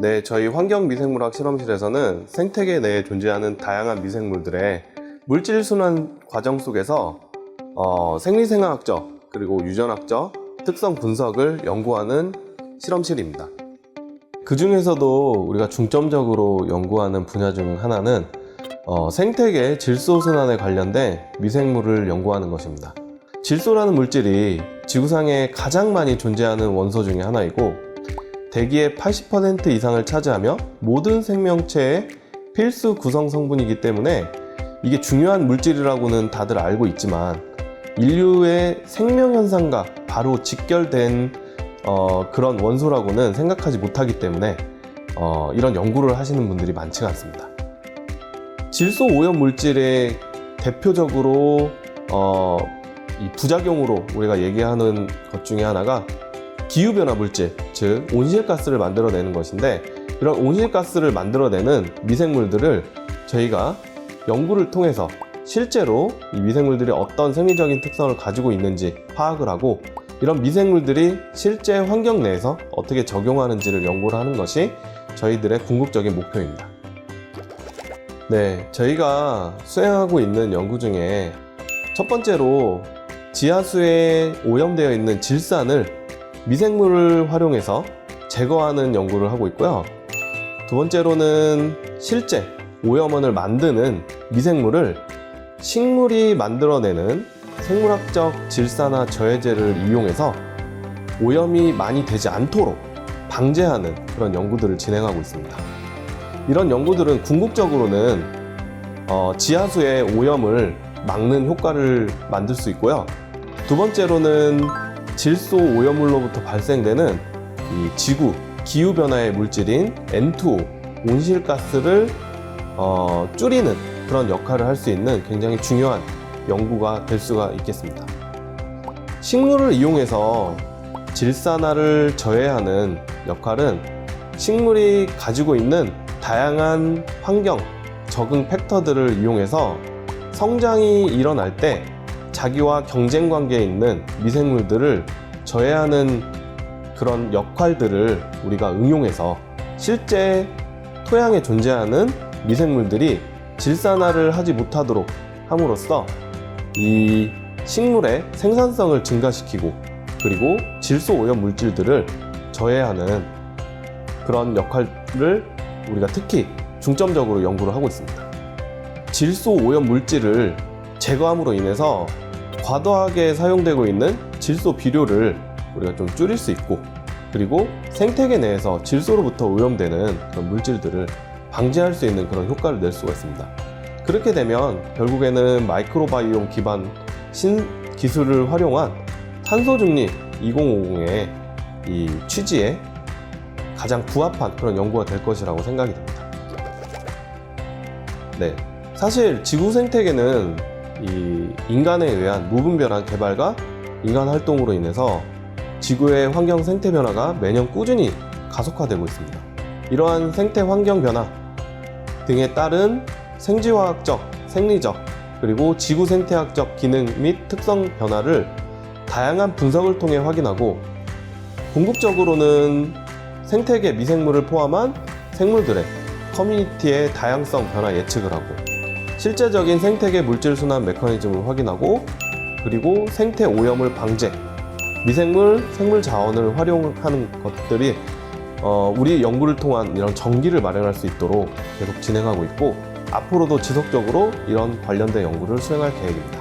네, 저희 환경미생물학 실험실에서는 생태계 내에 존재하는 다양한 미생물들의 물질 순환 과정 속에서 어, 생리생화학적 그리고 유전학적 특성 분석을 연구하는 실험실입니다. 그 중에서도 우리가 중점적으로 연구하는 분야 중 하나는 어, 생태계 질소 순환에 관련된 미생물을 연구하는 것입니다. 질소라는 물질이 지구상에 가장 많이 존재하는 원소 중에 하나이고 대기의 80% 이상을 차지하며 모든 생명체의 필수 구성 성분이기 때문에 이게 중요한 물질이라고는 다들 알고 있지만 인류의 생명 현상과 바로 직결된 어, 그런 원소라고는 생각하지 못하기 때문에 어, 이런 연구를 하시는 분들이 많지가 않습니다. 질소 오염 물질의 대표적으로 어, 이 부작용으로 우리가 얘기하는 것 중에 하나가 기후변화 물질, 즉 온실가스를 만들어내는 것인데 이런 온실가스를 만들어내는 미생물들을 저희가 연구를 통해서 실제로 이 미생물들이 어떤 생리적인 특성을 가지고 있는지 파악을 하고 이런 미생물들이 실제 환경 내에서 어떻게 적용하는지를 연구를 하는 것이 저희들의 궁극적인 목표입니다. 네, 저희가 수행하고 있는 연구 중에 첫 번째로 지하수에 오염되어 있는 질산을 미생물을 활용해서 제거하는 연구를 하고 있고요. 두 번째로는 실제 오염원을 만드는 미생물을 식물이 만들어내는 생물학적 질산화 저해제를 이용해서 오염이 많이 되지 않도록 방제하는 그런 연구들을 진행하고 있습니다. 이런 연구들은 궁극적으로는 어, 지하수의 오염을 막는 효과를 만들 수 있고요. 두 번째로는 질소 오염물로부터 발생되는 이 지구 기후 변화의 물질인 N2O 온실가스를 어, 줄이는 그런 역할을 할 수 있는 굉장히 중요한 연구가 될 수가 있겠습니다. 식물을 이용해서 질산화를 저해하는 역할은 식물이 가지고 있는 다양한 환경 적응 팩터들을 이용해서 성장이 일어날 때 자기와 경쟁 관계에 있는 미생물들을 저해하는 그런 역할들을 우리가 응용해서 실제 토양에 존재하는 미생물들이 질산화를 하지 못하도록 함으로써 이 식물의 생산성을 증가시키고 그리고 질소 오염 물질들을 저해하는 그런 역할을 우리가 특히 중점적으로 연구를 하고 있습니다. 질소 오염 물질을 제거함으로 인해서 과도하게 사용되고 있는 질소 비료를 우리가 좀 줄일 수 있고 그리고 생태계 내에서 질소로부터 오염되는 그런 물질들을 방지할 수 있는 그런 효과를 낼 수가 있습니다. 그렇게 되면 결국에는 마이크로바이옴 기반 신 기술을 활용한 탄소 중립 2050의 이 취지에 가장 부합한 그런 연구가 될 것이라고 생각이 됩니다. 네. 사실 지구 생태계는 이 인간에 의한 무분별한 개발과 인간 활동으로 인해서 지구의 환경 생태 변화가 매년 꾸준히 가속화되고 있습니다. 이러한 생태 환경 변화 등에 따른 생지화학적, 생리적, 그리고 지구 생태학적 기능 및 특성 변화를 다양한 분석을 통해 확인하고 궁극적으로는 생태계 미생물을 포함한 생물들의 커뮤니티의 다양성 변화 예측을 하고 실제적인 생태계 물질 순환 메커니즘을 확인하고 그리고 생태 오염을 방제, 미생물, 생물 자원을 활용하는 것들이 어, 우리 연구를 통한 이런 전기를 마련할 수 있도록 계속 진행하고 있고 앞으로도 지속적으로 이런 관련된 연구를 수행할 계획입니다.